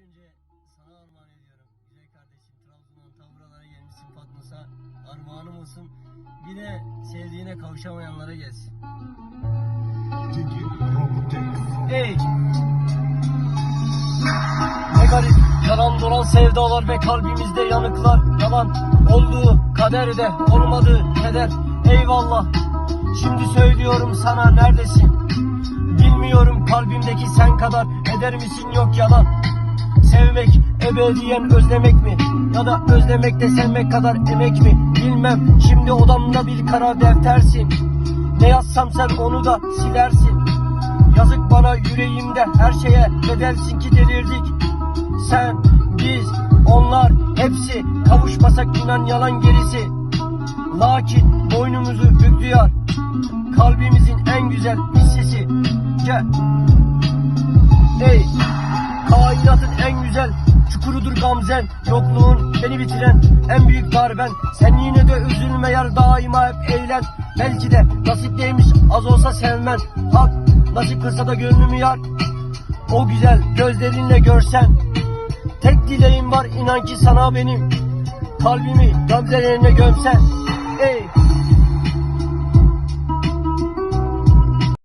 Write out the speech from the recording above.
önce sana armağan ediyorum. Güzel kardeşim Trabzon'dan ta buralara gelmişsin Patmos'a. Armağanım olsun. Bir de sevdiğine kavuşamayanlara gelsin. Ey! Ne garip yalan dolan sevdalar ve kalbimizde yanıklar Yalan olduğu kaderde olmadığı keder Eyvallah Şimdi söylüyorum sana neredesin Bilmiyorum kalbimdeki sen kadar Eder misin yok yalan Sevmek ebediyen özlemek mi? Ya da özlemek de sevmek kadar emek mi? Bilmem. Şimdi odamda bir kara deftersin. Ne yazsam sen onu da silersin. Yazık bana yüreğimde her şeye bedelsin ki delirdik. Sen, biz, onlar hepsi kavuşmasak inan yalan gerisi. Lakin boynumuzu büktü yar Kalbimizin en güzel hissesi. Gel güzel çukurudur gamzen Yokluğun beni bitiren en büyük darben. Sen yine de üzülme yar daima hep eğlen. Belki de nasipliymiş az olsa sevmen. Hak nasip kılsa da gönlümü yar. O güzel gözlerinle görsen. Tek dileğim var inan ki sana benim. Kalbimi gamzelerine gömsen. Ey